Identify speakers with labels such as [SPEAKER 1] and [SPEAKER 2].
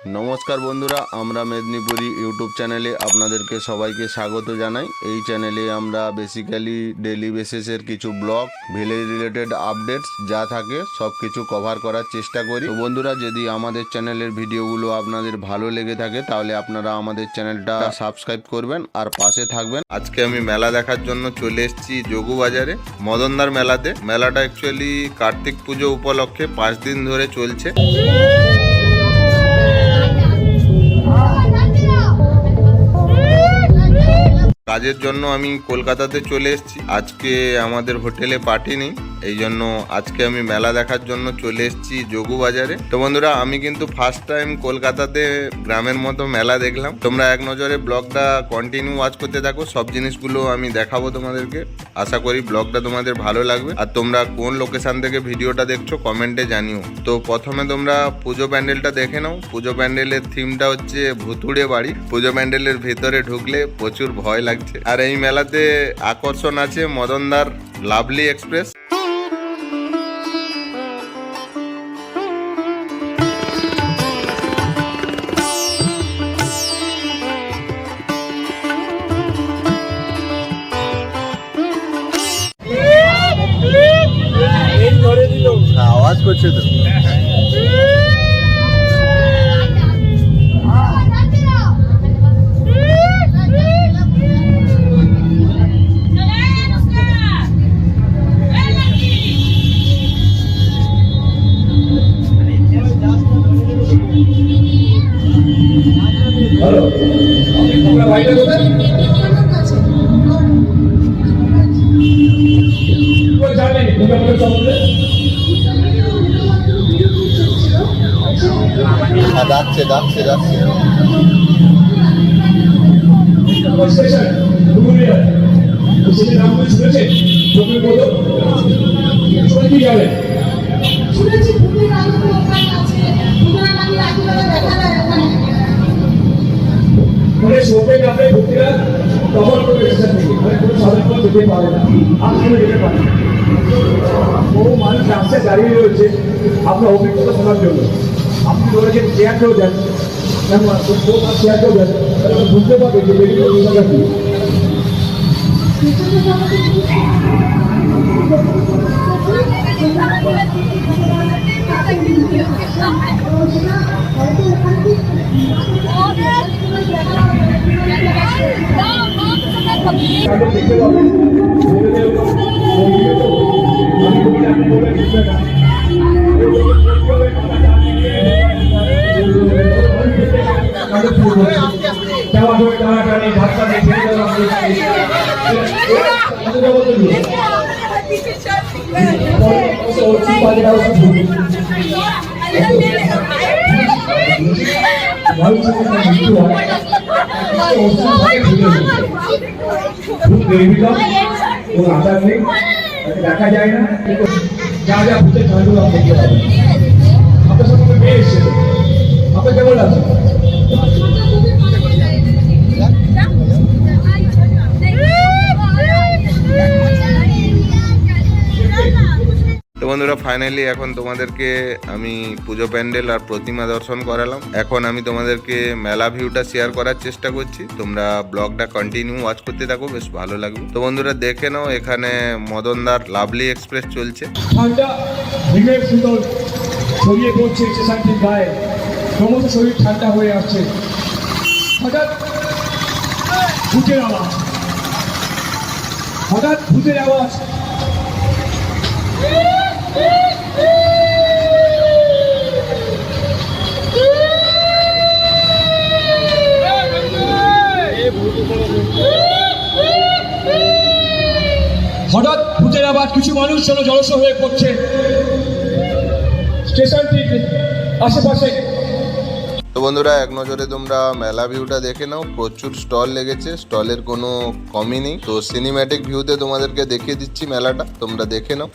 [SPEAKER 1] নমস্কার বন্ধুরা, আমরা মেদিনীপুরি ইউটিউব চ্যানেলে আপনাদেরকে সবাইকে স্বাগত জানাই। এই চ্যানেলে আমরা বেসিক্যালি ডেলি বেসিসের কিছু ব্লগ ভিলেজ রিলেটেড আপডেটস যা থাকে সব কিছু কভার করার চেষ্টা করি। তো বন্ধুরা, যদি আমাদের চ্যানেলের ভিডিওগুলো আপনাদের ভালো লেগে থাকে, তাহলে আপনারা আমাদের চ্যানেলটা সাবস্ক্রাইব করবেন আর পাশে থাকবেন। আজকে আমি মেলা দেখার জন্য চলে এসেছি যোগু বাজারে, মদনদার মেলাতে। মেলাটা অ্যাকচুয়ালি কার্তিক পুজো উপলক্ষে পাঁচ দিন ধরে চলছে। কাজের জন্য আমি কলকাতাতে চলে এসেছি। আজকে আমাদের হোটেলে পার্টি নেই। এই জন্য আজকে আমি মেলা দেখার জন্য চলে এসেছি যোগু বাজারে। তো বন্ধুরা, আমি কিন্তু ফার্স্ট টাইম কলকাতাতে গ্রামের মতো মেলা দেখলাম। তোমরা এক নজরে ব্লগটা কন্টিনিউ ওয়াচ করতে থাকো, সব জিনিসগুলো আমি দেখাবো তোমাদেরকে। আশা করি ব্লগটা তোমাদের ভালো লাগবে। আর তোমরা কোন লোকেশন থেকে ভিডিওটা দেখছ কমেন্টে জানিও। তো প্রথমে তোমরা পুজো প্যান্ডেলটা দেখে নাও। পুজো প্যান্ডেলের থিমটা হচ্ছে ভুতুড়ে বাড়ি। পুজো প্যান্ডেলের ভেতরে ঢুকলে প্রচুর ভয় লাগছে। আর এই মেলাতে আকর্ষণ আছে মদনদার লাভলি এক্সপ্রেস। করছে তো। হ্যাঁ, যাচ্ছে যাচ্ছে যাচ্ছে।
[SPEAKER 2] ওখানে
[SPEAKER 3] মানে মানে কোনো সাধারণ যেতে পারে না আপনিও যেতে পারেন বহু মানুষ রাস্তায় দাঁড়িয়ে রয়েছে আপনার অভিজ্ঞতা শোনার জন্য। আপনি বলেছেন চেয়ারকেও দেন। চেয়ারকেও দেন। তাহলে বুঝতে পারবেন যে বেরিয়ে অভিজ্ঞতা কি। দেখতে পাবেন কোনো নেই দেখা যায় না যা যা ভূতের পাবেন আপনার সঙ্গে মেয়ে এসেছিল আপনার কেমন লাগছে
[SPEAKER 1] বন্ধুরা ফাইনালি এখন তোমাদেরকে আমি পুজো প্যান্ডেল আর প্রতিমা দর্শন করালাম। এখন আমি তোমাদেরকে মেলা ভিউটা শেয়ার করার চেষ্টা করছি। তোমরা ব্লগটা কন্টিনিউ ওয়াচ করতে থাকো, বেশ ভালো লাগবে। তো বন্ধুরা, দেখে নাও, এখানে মদনদার লাভলি এক্সপ্রেস চলছে।
[SPEAKER 3] হঠাৎ ভূতের আওয়াজ। হঠাৎ ভূতের আওয়াজ। হঠাৎ ভূতের আওয়াজ, কিছু মানুষ যেন জলস হয়ে পড়ছে। স্টেশনটির আশেপাশে।
[SPEAKER 1] তো বন্ধুরা, এক নজরে তোমরা মেলা ভিউটা দেখে নাও। প্রচুর স্টল লেগেছে। স্টলের কোনো কমই নেই। তো সিনেম্যাটিক ভিউতে তোমাদেরকে দেখিয়ে দিচ্ছি মেলাটা। তোমরা দেখে নাও।